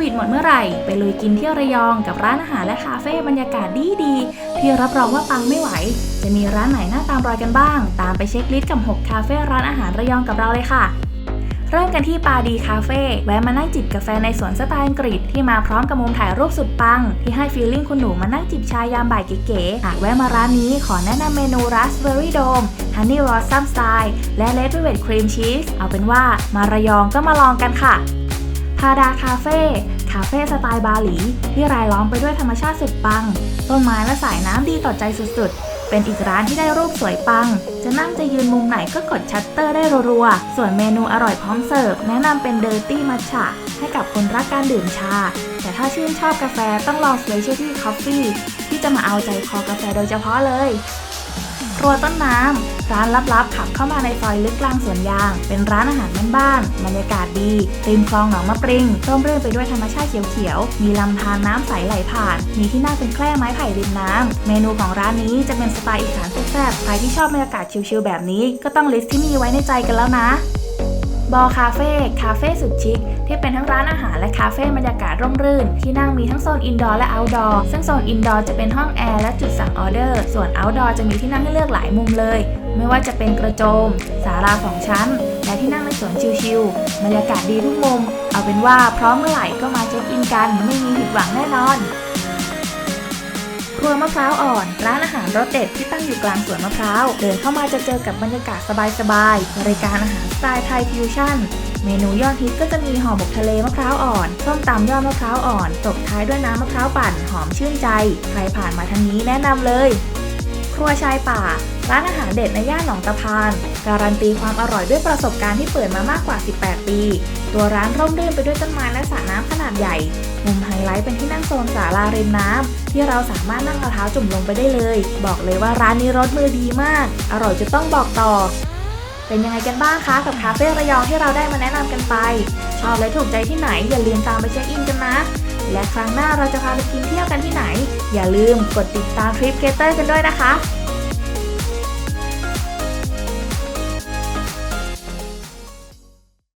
วิดหมดเมื่อไหร่ ไปลุยกินเที่ยวระยองกับร้านอาหารและคาเฟ่บรรยากาศดีดีที่รับรองว่าปังไม่ไหว จะมีร้านไหนน่าตามรอยกันบ้าง ตามไปเช็คลิสต์กับ 6 คาเฟ่ร้านอาหารระยองกับเราเลยค่ะเริ่มกันที่ปาดีคาเฟ่แวะมานั่งจิบกาแฟในสวนสไตล์อังกฤษที่มาพร้อมกับมุมถ่ายรูปสุดปัง ที่ให้ฟีลลิ่งคุณหนูมานั่งจิบชายามบ่ายเก๋ๆหากแวะมาร้านนี้ขอแนะนำเมนูราสเบอร์รี่โดมฮันนี่รอสซัมสไตล์และเลดเวทครีมชีสเอาเป็นว่ามาระยองก็มาลองกันค่ะ พาดาคาเฟ่ คาเฟ่สไตล์บาหลี ที่รายล้อมไปด้วยธรรมชาติสุดปัง ต้นไม้และสายน้ำดีต่อใจสุดๆ เป็นอีกร้านที่ได้รูปสวยปัง จะนั่งจะยืนมุมไหนก็กดชัตเตอร์ได้รัวๆ ส่วนเมนูอร่อยพร้อมเสิร์ฟ แนะนำเป็นเดอร์ตี้มัทฉะให้กับคนรักการดื่มชา แต่ถ้าชื่นชอบกาแฟต้องลอง Specialty Coffee ที่จะมาเอาใจคอกาแฟโดยเฉพาะเลย ครัวต้นน้ำ ร้านลับๆ ขับเข้ามาในซอยลึกกลางสวนยาง เป็นร้านอาหารบ้านๆบรรยากาศดีริมคลองหนองมะปริงร่มรื่นไปด้วยธรรมชาติเขียวๆ มีลำธารน้ำใสไหลผ่าน มีที่นั่งเป็นแคร่ไม้ไผ่ริมน้ำ เมนูของร้านนี้จะเป็นสไตล์อีสานแซ่บๆ ใครที่ชอบบรรยากาศชิลๆแบบนี้ ก็ต้องลิสต์ที่มีไว้ในใจกันแล้วนะ บอคาเฟ่ คาเฟ่สุดชิค ที่เป็นทั้งร้านอาหารและคาเฟ่บรรยากาศร่มรื่น ที่นั่งมีทั้งโซนอินดอร์และเอาท์ดอร์ ซึ่งโซนอินดอร์จะเป็นห้องแอร์และจุดสั่งออเดอร์ ส่วนเอาท์ดอร์จะมีที่นั่งให้เลือกหลายมุมเลย ไม่ว่าจะเป็นกระโจม ศาลาสองชั้น และที่นั่งในสวนชิลๆ บรรยากาศดีทุกมุม เอาเป็นว่าพร้อมเมื่อไหร่ก็มาเช็คอินกัน ไม่มีผิดหวังแน่นอน ครัวมะพร้าวอ่อน ร้านอาหารรสเด็ดที่ตั้งอยู่กลางสวนมะพร้าว เดินเข้ามาจะเจอกับบรรยากาศสบายๆบริการอาหารสไตล์ไทยฟิวชั่นเมนูยอดฮิตก็จะมีห่อหมกทะเลมะพร้าวอ่อนส้มตำยอดมะพร้าวอ่อนตบท้ายด้วยน้ำมะพร้าวปั่นหอมชื่นใจ ใครผ่านมาทางนี้แนะนำเลย ครัวชายป่า ร้านอาหารเด็ดในย่านหนองตะพาน การันตีความอร่อยด้วยประสบการณ์ที่เปิดมามากกว่า 18 ปี ตัวร้านร่มรื่นไปด้วยต้นไม้และสระน้ำขนาดใหญ่ มุมไฮไลท์เป็นที่นั่งโซนศาลาริมน้ำที่เราสามารถนั่งเอาเท้าจุ่มลงไปได้เลย บอกเลยว่าร้านนี้รสมือดีมาก อร่อยจะต้องบอกต่อเป็นยังไงกันบ้างคะกับคาเฟ่ระยองที่เราได้มาแนะนำกันไป ชอบและถูกใจที่ไหน อย่าลืมตามไปเช็คอินกันนะ และครั้งหน้าเราจะพาไปกินเที่ยวกันที่ไหน อย่าลืมกดติดตามทริปเกเตอร์กันด้วยนะคะ